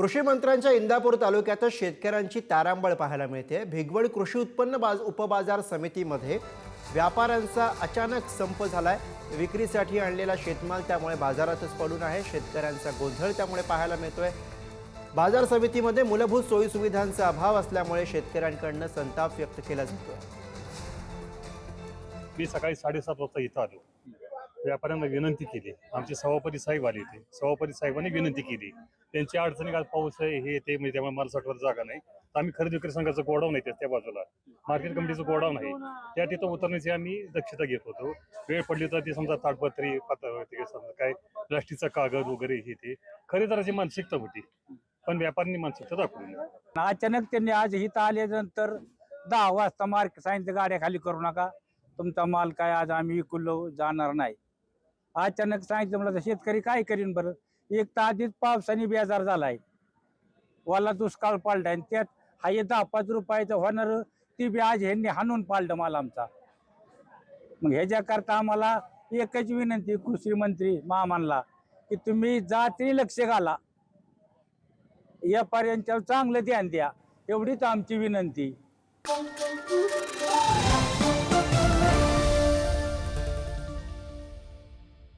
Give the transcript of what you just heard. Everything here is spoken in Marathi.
कृषी मंत्र्यांच्या इंदापूर तालुक्यातच शेतकऱ्यांची तारांबळ पाहायला मिळते. भिगवड कृषी उत्पन्न बाज उपबाजार समितीमध्ये व्यापाऱ्यांचा अचानक संप झालाय. विक्रीसाठी आणलेला शेतमाल त्यामुळे बाजारातच पडून आहे. शेतकऱ्यांचा गोंधळ त्यामुळे पाहायला मिळतोय. बाजार समितीमध्ये मूलभूत सोयीसुविधांचा अभाव असल्यामुळे शेतकऱ्यांकडनं संताप व्यक्त केला जातोय. मी सकाळी साडेसात वाजता इथं आलो. व्यापाऱ्यांना विनंती केली. आमचे सभापती साहेब आले होते. सभापती साहेबांनी विनंती केली. त्यांची अडचणी काल पाऊस आहे हे ते म्हणजे त्यामुळे मला साठवर जागा नाही. तर आम्ही खरेदी विक्री संघाचं गोडाऊन आहे त्या बाजूला. मार्केट कमिटीचं गोडाऊन आहे. त्या तिथं उतरण्याची आम्ही दक्षता घेत होतो. वेळ पडली तर ते समजा ताडपत्री पातळ समजा काय प्लास्टिकचा कागद वगैरे हे ते. खरेदाराची मानसिकता होती. पण व्यापाऱ्यांनी मानसिकता दाखवली अचानक त्यांनी आज इथं आल्यानंतर दहा वाजता मार्केट सांगितलं गाड्या खाली करू नका. तुमचा माल काय आज आम्ही इकुलो जाणार नाही. अचानक सांगितलं मला तर शेतकरी काय करीन बरं? एक तर आधीच पावसाने बेजार झालाय. वाला दुष्काळ पाळला आणि त्यात हा हे दहा पाच रुपयाचं होणार ती बी आज ह्यांनी हाणून पाळलं माल आमचा. मग ह्याच्याकरता आम्हाला एकच विनंती कृषी मंत्री महामानला की तुम्ही जाती लक्ष घाला. या पर्यंत चांगलं ध्यान द्या. एवढीच आमची विनंती.